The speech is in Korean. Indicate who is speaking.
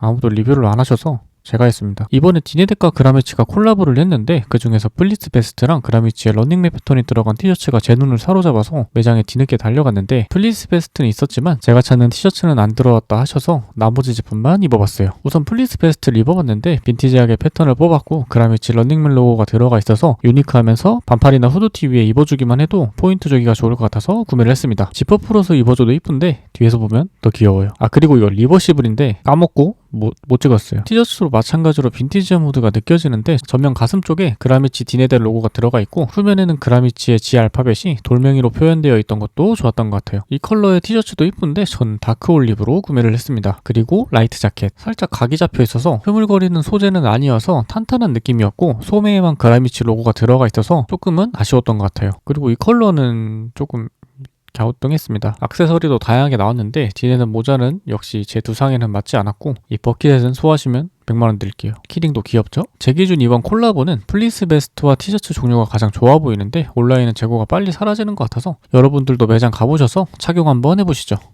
Speaker 1: 아무도 리뷰를 안 하셔서 제가 했습니다. 이번에 디네덱과 그라미치가 콜라보를 했는데 그 중에서 플리스 베스트랑 그라미치의 런닝맨 패턴이 들어간 티셔츠가 제 눈을 사로잡아서 매장에 뒤늦게 달려갔는데 플리스 베스트는 있었지만 제가 찾는 티셔츠는 안 들어왔다 하셔서 나머지 제품만 입어봤어요. 우선 플리스 베스트를 입어봤는데 빈티지하게 패턴을 뽑았고 그라미치 런닝맨 로고가 들어가 있어서 유니크하면서 반팔이나 후드티 위에 입어주기만 해도 포인트 주기가 좋을 것 같아서 구매를 했습니다. 지퍼 풀어서 입어줘도 이쁜데 뒤에서 보면 더 귀여워요. 아 그리고 이거 리버시블인데 까먹고 못, 못 찍었어요. 티셔츠로 마찬가지로 빈티지한 무드가 느껴지는데 전면 가슴 쪽에 그라미치 디네델 로고가 들어가 있고 후면에는 그라미치의 G 알파벳이 돌멩이로 표현되어 있던 것도 좋았던 것 같아요. 이 컬러의 티셔츠도 이쁜데 전 다크 올리브로 구매를 했습니다. 그리고 라이트 자켓 살짝 각이 잡혀 있어서 흐물거리는 소재는 아니어서 탄탄한 느낌이었고 소매에만 그라미치 로고가 들어가 있어서 조금은 아쉬웠던 것 같아요. 그리고 이 컬러는 조금 갸우뚱했습니다. 액세서리도 다양하게 나왔는데 디네는 모자는 역시 제 두상에는 맞지 않았고 이 버킷햇은 소화하시면 100만원 드릴게요. 키링도 귀엽죠? 제 기준 이번 콜라보는 플리스 베스트와 티셔츠 종류가 가장 좋아 보이는데 온라인은 재고가 빨리 사라지는 것 같아서 여러분들도 매장 가보셔서 착용 한번 해보시죠.